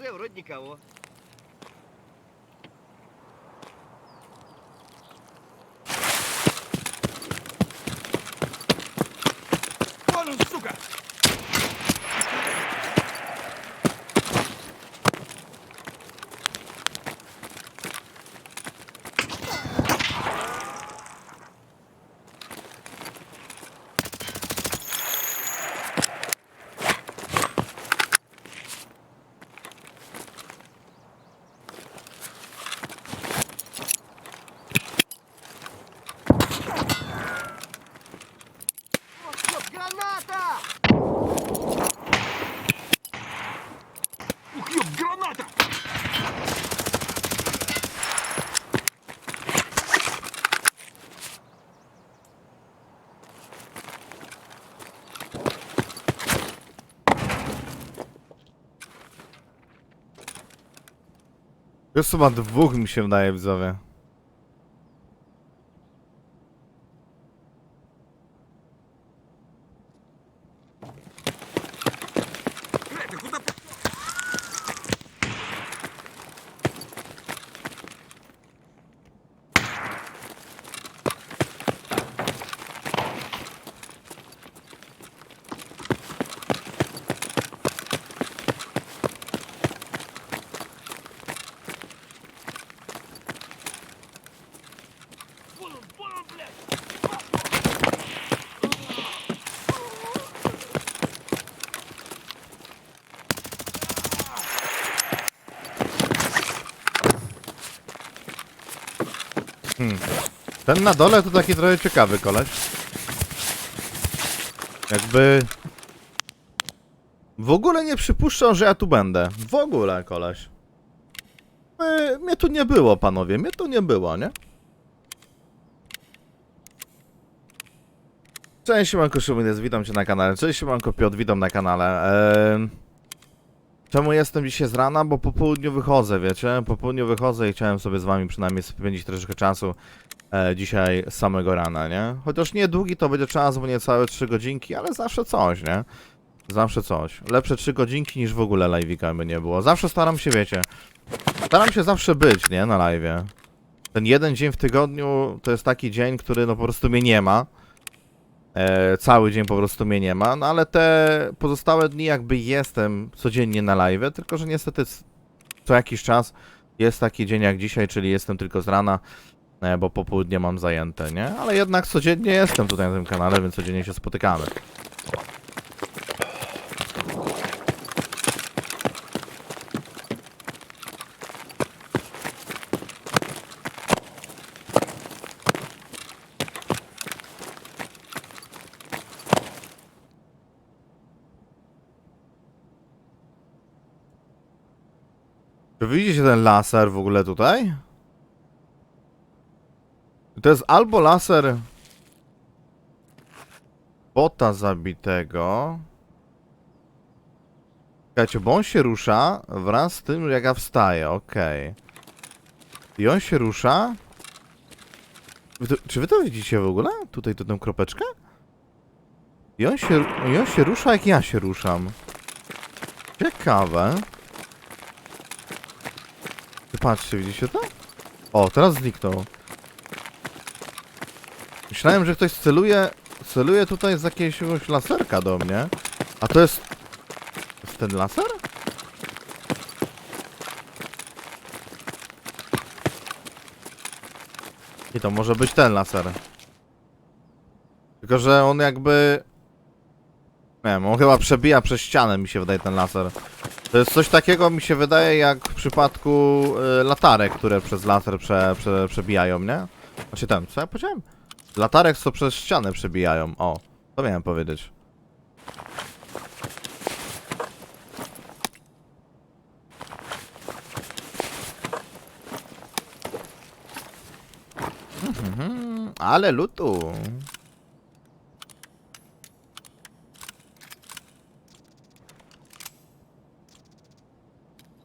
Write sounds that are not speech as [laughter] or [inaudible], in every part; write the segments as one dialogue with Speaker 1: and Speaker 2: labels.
Speaker 1: показывай, вроде никого.
Speaker 2: Już chyba dwóch mi się wydaje, widzowie. Ten na dole to taki trochę ciekawy koleś. Jakby... W ogóle nie przypuszczał, że ja tu będę. W ogóle, koleś. My, mnie tu nie było, panowie. Mnie tu nie było, nie? Cześć, siemanko, jest, witam cię na kanale. Cześć, siemanko, Piotr, witam na kanale. Eee... Czemu jestem dzisiaj z rana? Bo po południu wychodzę, wiecie? Po południu wychodzę i chciałem sobie z wami przynajmniej spędzić troszeczkę czasu e, dzisiaj z samego rana, nie? Chociaż nie długi to będzie czas, bo nie całe 3 godzinki, ale zawsze coś, nie? Zawsze coś. Lepsze 3 godzinki niż w ogóle live'ika by nie było. Zawsze staram się, wiecie, staram się zawsze być, nie? Na live'ie. Ten jeden dzień w tygodniu to jest taki dzień, który no po prostu mnie nie ma. E, cały dzień po prostu mnie nie ma, no ale te pozostałe dni jakby jestem codziennie na live, tylko że niestety co jakiś czas jest taki dzień jak dzisiaj, czyli jestem tylko z rana, e, bo popołudnie mam zajęte, nie? Ale jednak codziennie jestem tutaj na tym kanale, więc codziennie się spotykamy. Widzicie ten laser w ogóle tutaj? To jest albo laser bota zabitego. Czekajcie, bo on się rusza wraz z tym, jak ja wstaję, okej. I on się rusza. Wy to, czy wy to widzicie w ogóle? Tutaj to tę kropeczkę? I on się, i on się rusza, jak ja się ruszam. Ciekawe. Patrzcie, widzicie to? O, teraz zniknął. Myślałem, że ktoś celuje, celuje tutaj z jakiegoś laserka do mnie. A to jest... Jest ten laser? I to może być ten laser. Tylko, że on jakby... Nie wiem, on chyba przebija przez ścianę, mi się wydaje, ten laser. To jest coś takiego, mi się wydaje, jak w przypadku y, latarek, które przez laser prze, prze, przebijają, nie? Znaczy ten, co ja powiedziałem? Latarek, co przez ścianę przebijają. O, to miałem powiedzieć. Mhm, Ale lutu.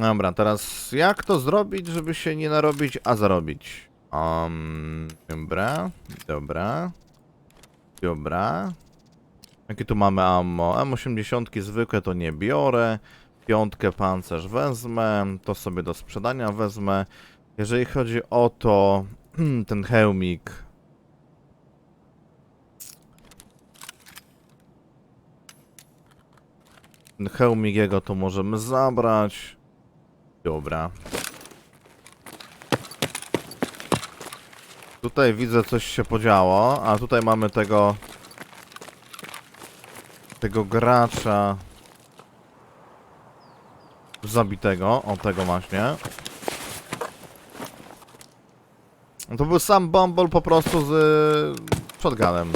Speaker 2: Dobra, teraz jak to zrobić, żeby się nie narobić, a zarobić? Um, dobra, dobra, dobra. Jakie tu mamy ammo? M80 zwykłe to nie biorę. piątkę pancerz wezmę, to sobie do sprzedania wezmę. Jeżeli chodzi o to, [clears throat] ten hełmik. Ten hełmik jego to możemy zabrać. Dobra. Tutaj widzę coś się podziało, a tutaj mamy tego tego gracza zabitego, o tego właśnie. To był sam Bumble po prostu z shotgunem.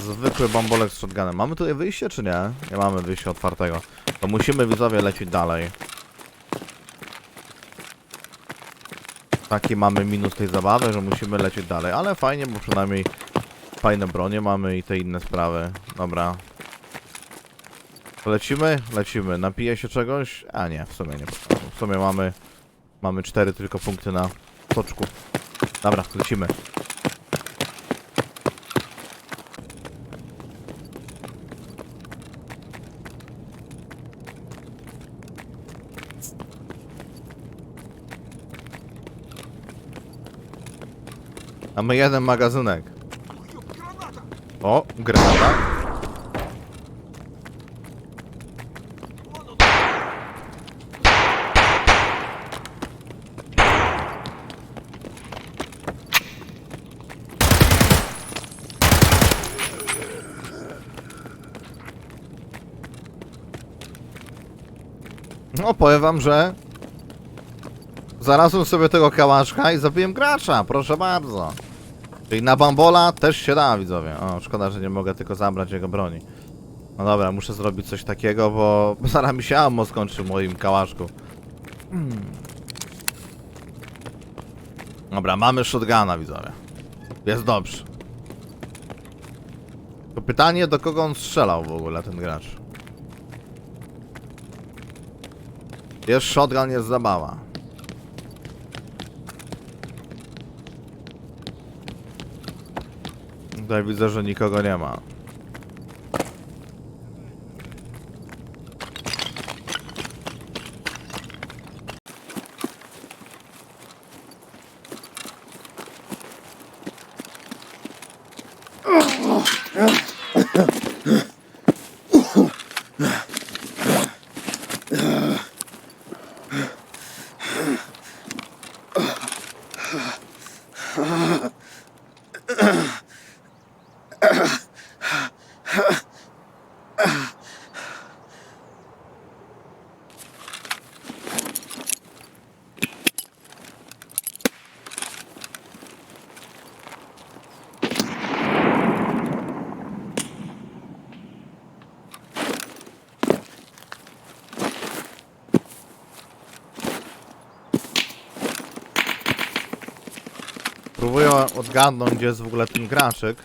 Speaker 2: Zwykły bambolek z shotgunem. Mamy tutaj wyjście czy nie? Nie mamy wyjścia otwartego. To musimy widzowie lecieć dalej. Taki mamy minus tej zabawy, że musimy lecieć dalej, ale fajnie, bo przynajmniej fajne bronie mamy i te inne sprawy. Dobra. Lecimy? Lecimy. Napije się czegoś? A nie, w sumie nie. W sumie mamy mamy cztery tylko punkty na toczku. Dobra, lecimy. Mamy jeden magazynek. O, granata. No, powiem wam, że Zarazem sobie tego kałaszka i zabiłem gracza, proszę bardzo. Czyli na bambola też się da, widzowie. O, szkoda, że nie mogę tylko zabrać jego broni. No dobra, muszę zrobić coś takiego, bo [laughs] zaraz mi się ammo skończy w moim kałaszku. Hmm. Dobra, mamy shotguna, widzowie. Jest dobrze. To pytanie, do kogo on strzelał w ogóle, ten gracz. Jest shotgun, jest zabawa. Tutaj widzę, że nikogo nie ma. Próbuję odgadnąć, gdzie jest w ogóle ten graczyk.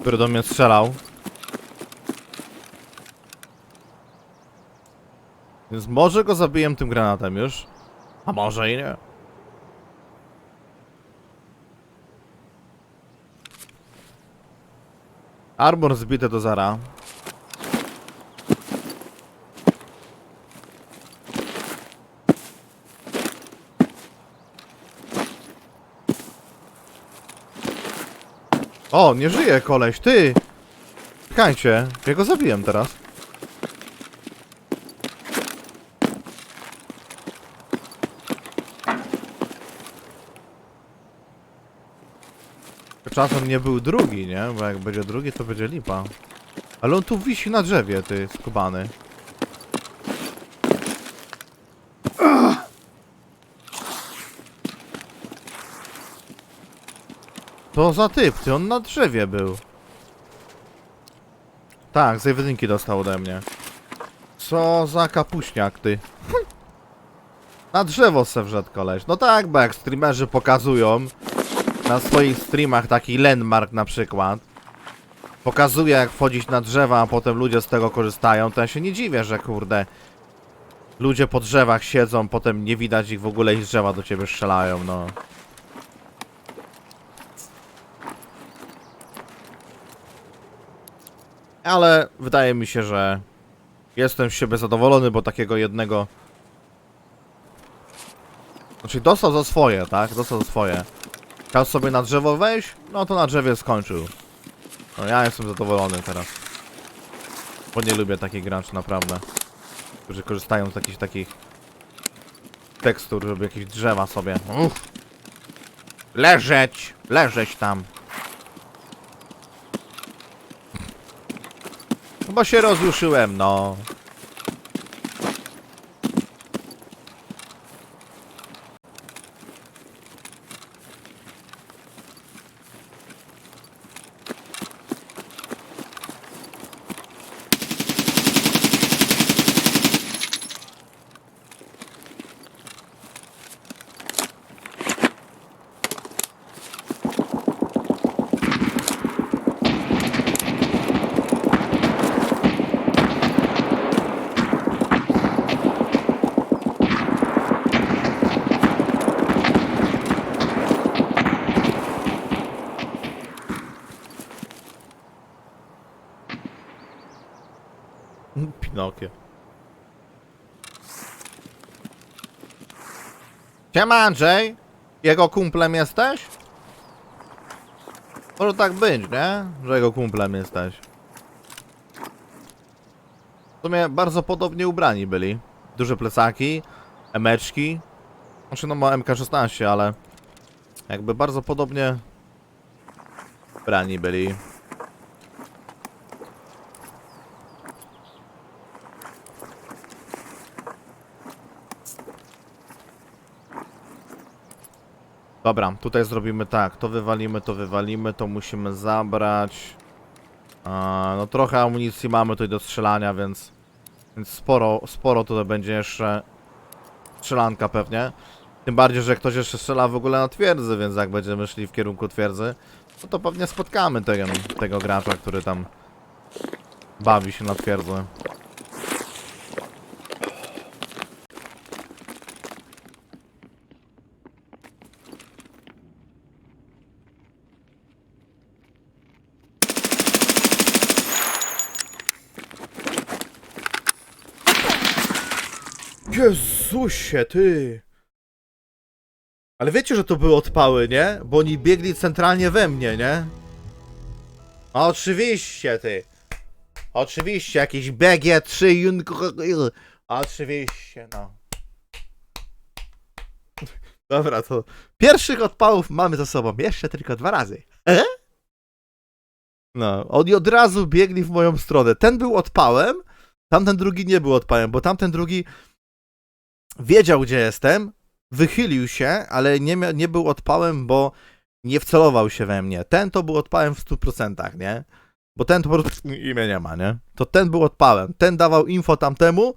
Speaker 2: Który do mnie strzelał. Więc może go zabiję tym granatem już. A może i nie. Arbor zbity do zara. O, nie żyje koleś, ty! Czekajcie, ja go zabiłem teraz. Czasem nie był drugi, nie? Bo jak będzie drugi, to będzie lipa. Ale on tu wisi na drzewie, ty skubany. To za typ, ty on na drzewie był. Tak, z jedynki dostał ode mnie. Co za kapuśniak, ty. [laughs] Na drzewo se wszedł koleś. No tak, bo jak streamerzy pokazują na swoich streamach taki landmark na przykład. Pokazuje jak wchodzić na drzewa, a potem ludzie z tego korzystają, to ja się nie dziwię, że kurde ludzie po drzewach siedzą, potem nie widać ich w ogóle i z drzewa do ciebie strzelają, no. Ale wydaje mi się, że jestem z siebie zadowolony, bo takiego jednego... Znaczy dostał za swoje, tak? Dostał za swoje. Chciał sobie na drzewo wejść, no to na drzewie skończył. No ja jestem zadowolony teraz. Bo nie lubię takich graczy, naprawdę. Którzy korzystają z jakichś takich tekstur, żeby jakieś drzewa sobie. Uff. Leżeć! Leżeć tam! Chyba się rozjuszyłem, no. Siema Andrzej! Jego kumplem jesteś? Może tak być, nie? Że jego kumplem jesteś. W sumie bardzo podobnie ubrani byli. Duże plecaki, emeczki. Znaczy no ma MK16, ale jakby bardzo podobnie ubrani byli. Dobra, tutaj zrobimy tak. To wywalimy, to wywalimy, to musimy zabrać. No trochę amunicji mamy tutaj do strzelania, więc, więc sporo, sporo tutaj będzie jeszcze strzelanka pewnie. Tym bardziej, że ktoś jeszcze strzela w ogóle na twierdzy, więc jak będziemy szli w kierunku twierdzy, no to pewnie spotkamy tego, tego gracza, który tam bawi się na twierdzy. Jezusie, ty! Ale wiecie, że to były odpały, nie? Bo oni biegli centralnie we mnie, nie? Oczywiście, ty! Oczywiście, jakiś BG3 Junko... Oczywiście, no. Dobra, to pierwszych odpałów mamy za sobą. Jeszcze tylko dwa razy. E? No, oni od razu biegli w moją stronę. Ten był odpałem, tamten drugi nie był odpałem, bo tamten drugi wiedział, gdzie jestem, wychylił się, ale nie, nie był odpałem, bo nie wcelował się we mnie. Ten to był odpałem w 100%, nie? Bo ten to po prostu [laughs] imię nie ma, nie? To ten był odpałem. Ten dawał info tamtemu.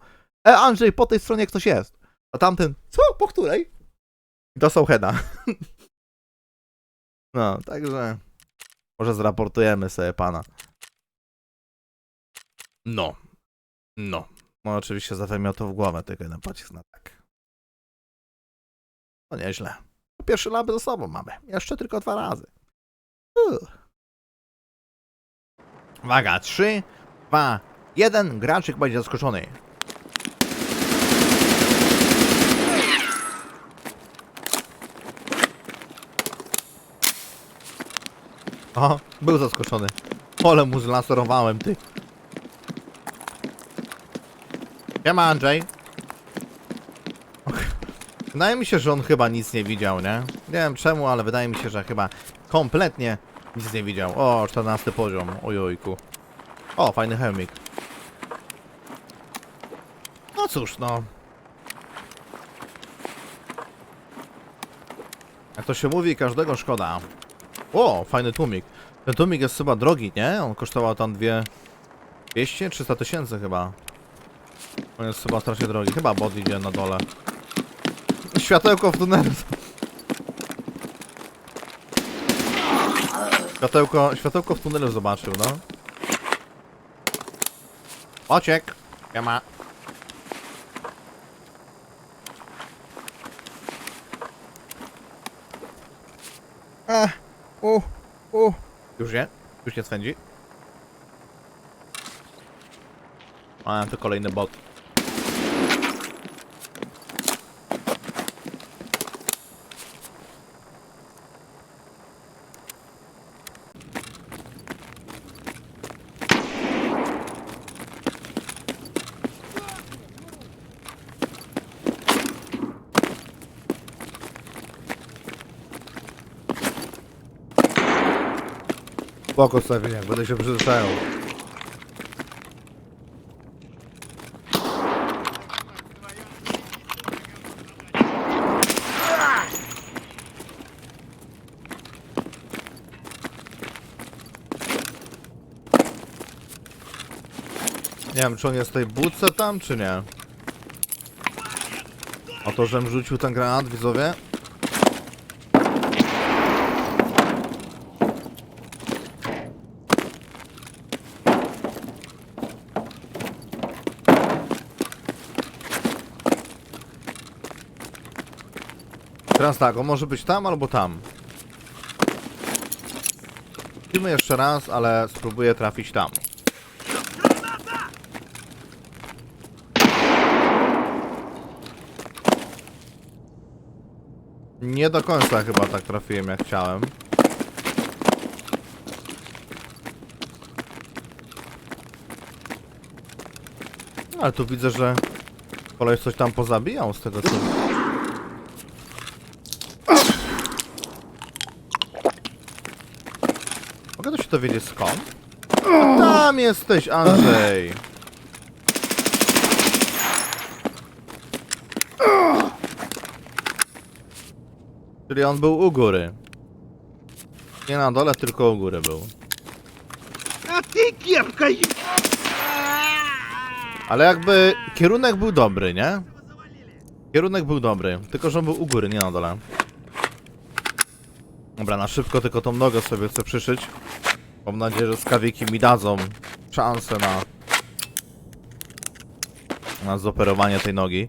Speaker 2: E, Andrzej, po tej stronie ktoś jest. A tamten, co? Po której? Dostał heada. [laughs] no, także może zraportujemy sobie pana. No. No. No oczywiście zawemiał to w głowę, tylko jeden pocisk na tak. No nieźle. Pierwszy laby za sobą mamy. Jeszcze tylko dwa razy. Uff. Uwaga, trzy, dwa, jeden. Graczyk będzie zaskoczony. O, był zaskoczony. Pole mu zlaserowałem, ty. Siema Andrzej. Och, Wydaje mi się, że on chyba nic nie widział, nie? Nie wiem czemu, ale wydaje mi się, że chyba kompletnie nic nie widział. O, 14 poziom. Ojojku. O, fajny hełmik. No cóż, no. Jak to się mówi, każdego szkoda. O, fajny tłumik. Ten tłumik jest chyba drogi, nie? On kosztował tam dwie... 200? 300 tysięcy chyba. On jest chyba strasznie drogi. Chyba bot idzie na dole. Światełko w tunelu. Światełko, światełko w tunelu zobaczył, no. Ociek. Ja ma. A, u, u. Już nie? Już nie swędzi? A, to kolejny bot. Spoko, Stefaniak, będę się przyzwyczajał. Nie wiem, czy on jest w tej budce tam, czy nie? O to, żem rzucił ten granat, widzowie? Teraz tak, on może być tam albo tam. Spróbujmy jeszcze raz, ale spróbuję trafić tam. Nie do końca chyba tak trafiłem jak chciałem. Ale tu widzę, że koleś coś tam pozabijał z tego co... Mogę to się dowiedzieć skąd? A tam jesteś, Andrzej! Czyli on był u góry. Nie na dole, tylko u góry był.
Speaker 3: A ty kiepka!
Speaker 2: Ale jakby kierunek był dobry, nie? Kierunek był dobry, tylko że on był u góry, nie na dole. Dobra, na szybko tylko tą nogę sobie chcę przyszyć. Mam nadzieję, że skawiki mi dadzą szansę na... na zoperowanie tej nogi.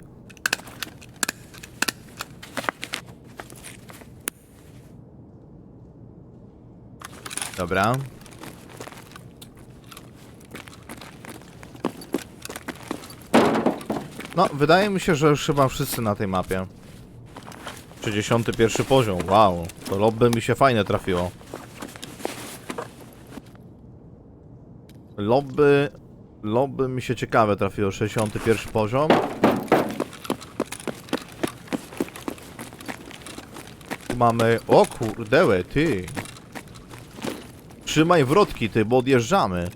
Speaker 2: Dobra. No, wydaje mi się, że już chyba wszyscy na tej mapie. 61 poziom, wow. To lobby mi się fajnie trafiło. Lobby... Lobby mi się ciekawe trafiło, 61 poziom. Mamy... O kurdełe, ty! Trzymaj wrotki, ty, bo odjeżdżamy.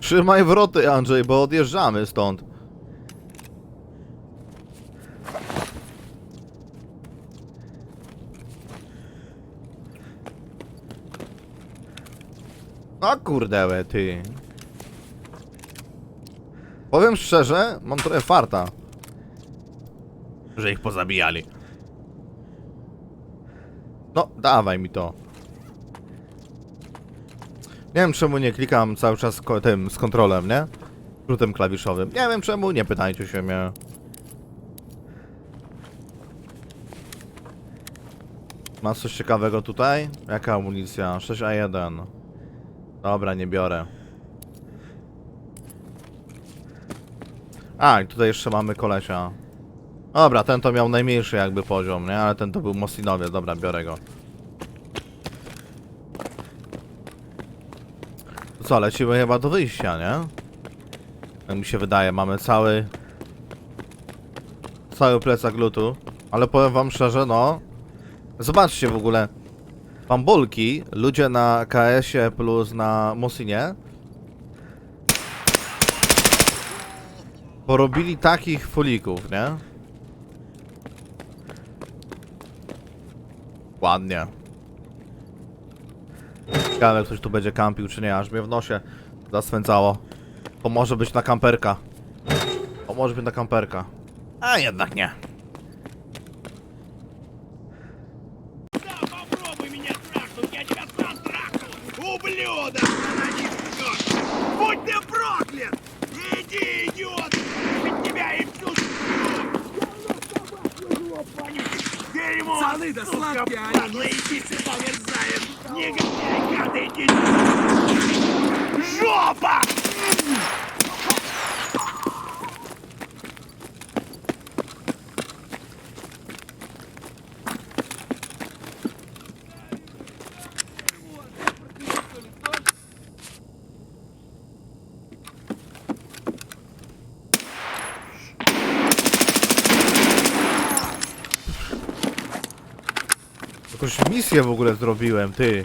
Speaker 2: Trzymaj wroty, Andrzej, bo odjeżdżamy stąd. Kurdełe, ty. Powiem szczerze, mam trochę farta. Że ich pozabijali. No, dawaj mi to. Nie wiem czemu nie klikam cały czas tym z kontrolem, nie? Skrótem klawiszowym. Nie wiem czemu, nie pytajcie się mnie. Masz coś ciekawego tutaj? Jaka amunicja? 6A1. Dobra, nie biorę. A, i tutaj jeszcze mamy kolesia. Dobra, ten to miał najmniejszy jakby poziom, nie? Ale ten to był Mosinowiec. Dobra, biorę go. Co, lecimy chyba do wyjścia, nie? Jak mi się wydaje, mamy cały... Cały plecak lutu. Ale powiem wam szczerze, no... Zobaczcie w ogóle. Bambolki, ludzie na KS-ie plus na Mosinie... Porobili takich folików, nie? Ładnie. Ciekawe, ktoś tu będzie kampił, czy nie, aż mnie w nosie zaswęcało. To może być na kamperka. To może być na kamperka. A jednak nie. Misję w ogóle zrobiłem, ty.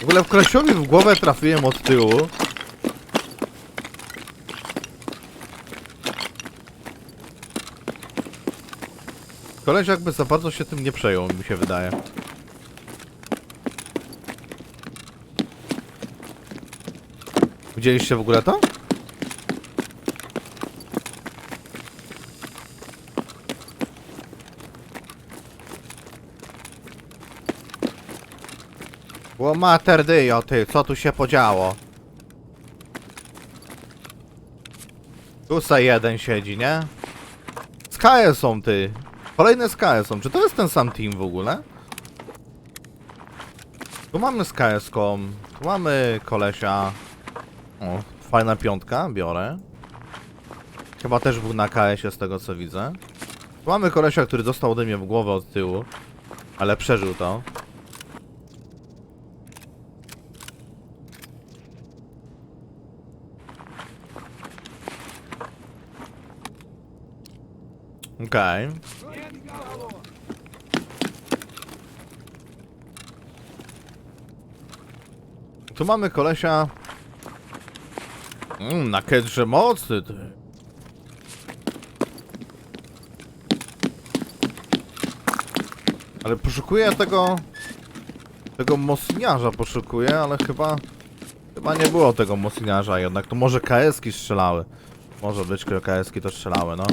Speaker 2: W ogóle w Krasiowi w głowę trafiłem od tyłu. Koleś jakby za bardzo się tym nie przejął, mi się wydaje. Widzieliście w ogóle to? Ło mater dyjo, ty, co tu się podziało? Tu se jeden siedzi, nie? Skaje są, ty. Kolejne skaje są. Czy to jest ten sam team w ogóle? Tu mamy z KS-ką, tu mamy kolesia. O, fajna piątka, biorę. Chyba też był na KS-ie z tego co widzę. Tu mamy kolesia, który dostał ode mnie w głowę od tyłu, ale przeżył to. Okej. Tu mamy kolesia. Mm, na kedrze mocny ty. Ale poszukuję tego... Tego mocniarza poszukuję, ale chyba... Chyba nie było tego mocniarza jednak. To może KS-ki strzelały. Może być, KS-ki to strzelały, no.